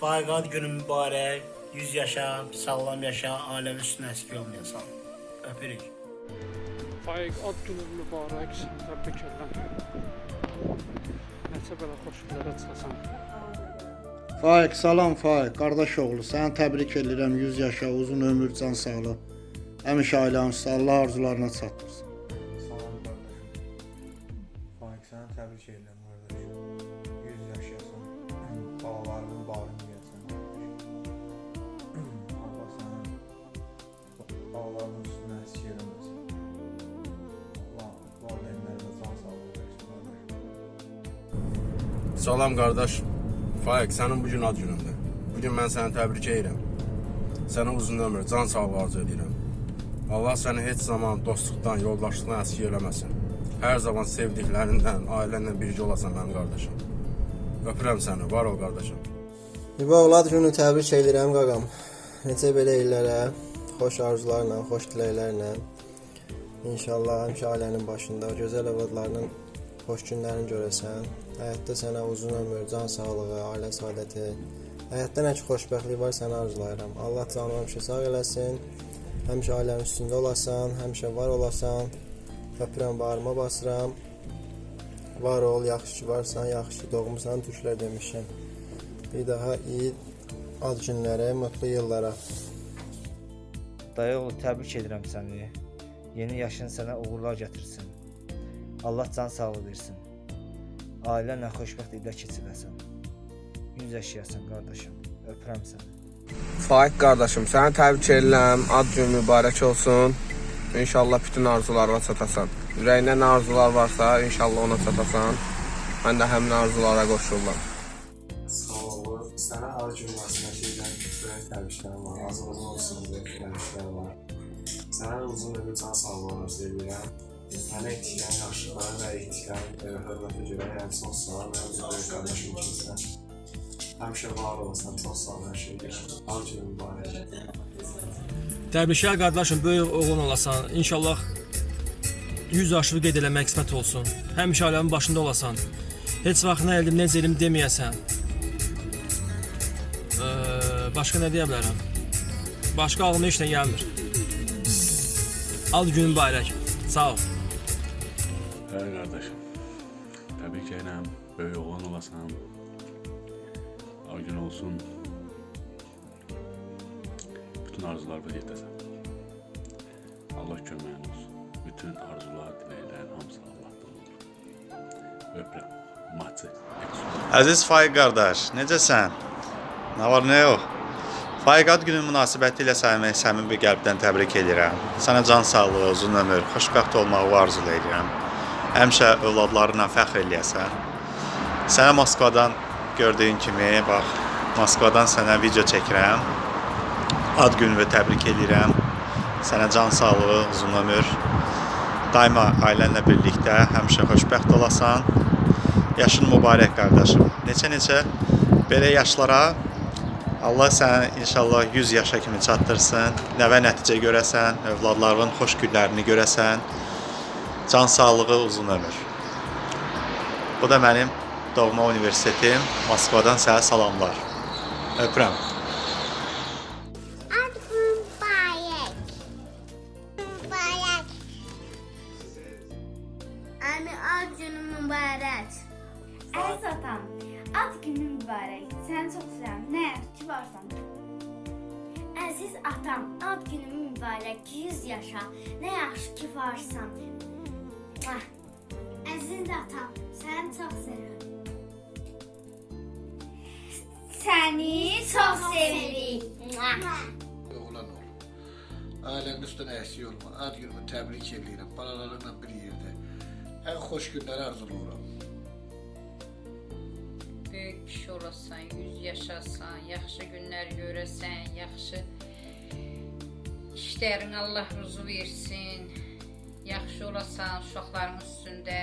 Faiqat günün mübarək. 100 yaşa, sağlam yaşa, ailənin üstünə əski olmayasan. Öpürük. Faiq ad günün mübarək, təbrik edirəm. Necə belə xoş günlərə çıxasan. Faiq, salam Faiq, qardaş oğlu, səni təbrik edirəm. 100 yaşa, uzun ömür, can sağlığı. Həmişə ailənin üstə Allah arzularına çatdırsın. Salam qardaşım. Faik səni təbrik edirəm Salam qardaş. Faiq, sənin bu gün ad günündür. Bu gün mən səni təbrik edirəm. Sənə uzun ömür, can sağlığı arzu edirəm. Allah səni heç zaman dostluqdan, yoldaşlıqdan əski eləməsin. Hər zaman sevdiklərindən, ailənlə birgə olasan mənim qardaşım. Öpürəm səni, var ol qardaşım. İba Olad günü təbrik edirəm qaqam. Necə belə illərə, xoş arzularla, xoş diləklərlə. İnşallah həmişə ailənin başında, gözəl övladlarının xoş günlərini görəsən. Həyatda sənə uzun ömür, can sağlığı, ailə səadəti. Həyatda nə ki xoşbəxtlik var sənə arzulayıram. Allah canını həmişə sağ eləsin. Həmişə ailənin üstündə olasan, həmişə var olasan. Öpürəm, bağrıma basıram. Var ol, yaxşı ki varsan, yaxşı ki doğmusan, türklər demişəm. Bir daha iyi ad günlərə, mutlu yıllara. Dayı oğlu təbrik edirəm səni. Yeni yaşın sənə uğurlar gətirsin. Allah can sağlığı versin. Ailənlə xoşbəxt illər keçirəsən. 100 yaşayasan qardaşım. Öpürəm səni. Faiq qardaşım, səni təbrik edirəm. Ad gün mübarək olsun. İnşallah bütün arzularına çatasan. Ürəyində nə arzular varsa, inşallah ona çatasan. Mən də həmin arzulara qoşuluram. Sağ ol. Sənə ad gün münasibətilə böyük təbriklərim var. Azadlığın olsun böyük təbriklər var. Sənə uzun ömür can sağlığı arzu edirəm. Mənə etdiklərin yaxşılıqları və etdiklərin e, hörmətə görə yəni sonsuza mənim bir böyük qardaşım kimisən. Həmişə var olasan, çox sağ ol hər şeyə. Ad günün mübarək. Təbriklər qardaşım, böyük oğlan olasan. İnşallah 100 yaşını qeyd eləmək qismət olsun. Həmişə ailənin başında olasan. Heç vaxt nə eldim, necə elim deməyəsən. Ee, başqa nə deyə bilərəm? Başqa ağlıma heç nə gəlmir. Ad günün mübarək. Sağ ol. Bəli qardaşım. Təbrik edirəm. Böyük oğlan olasan. Ay gün olsun. Bütün arzularına yetəsən. Allah köməyin olsun. Bütün arzular, diləklərin hamısı Allahdan olur. Öpürəm. Maçı. Əziz Faiq qardaş, necəsən? Nə var, nə yox? Faiq ad günü münasibətilə səni səmin bir qəlbdən təbrik edirəm. Sənə can sağlığı, uzun ömür, xoşbəxt olmağı arzulayıram. Həmişə övladlarına fəxr eləyəsən. Sənə Moskvadan gördüyün kimi, bax, Moskvadan sənə video çəkirəm. Ad gününü təbrik edirəm. Sənə can sağlığı, uzun ömür. Daima ailənlə birlikdə həmişə xoşbəxt olasan. Yaşın mübarək qardaşım. Neçə-neçə belə yaşlara Allah səni inşallah 100 yaşa kimi çatdırsın. Nəvə nəticə görəsən, övladların xoş günlərini görəsən. Can sağlığı, uzun ömür. Bu da mənim doğma universitetim. Moskvadan sənə salamlar. Öpürəm. Ad günün mübarək. Əziz atam, ad günün mübarək. Səni çox istəyirəm. Nə yaxşı ki varsan. Əziz atam, ad günün mübarək. 100 yaşa. Nə yaxşı ki varsan. Mwah. Əziz atam, səni çox sevirəm. Səni çox sevirik. Mwah. Oğlan ol. Ailənin üstünə əski olma. Ad günümü təbrik edirəm. Balalarınla bir yerdə. Ən xoş günləri arzulayıram. Böyük kişi olasan, 100 yaşasan, yaxşı günlər görəsən, yaxşı işlərin Allah ruzu versin. Yaxşı olasan uşaqların üstündə,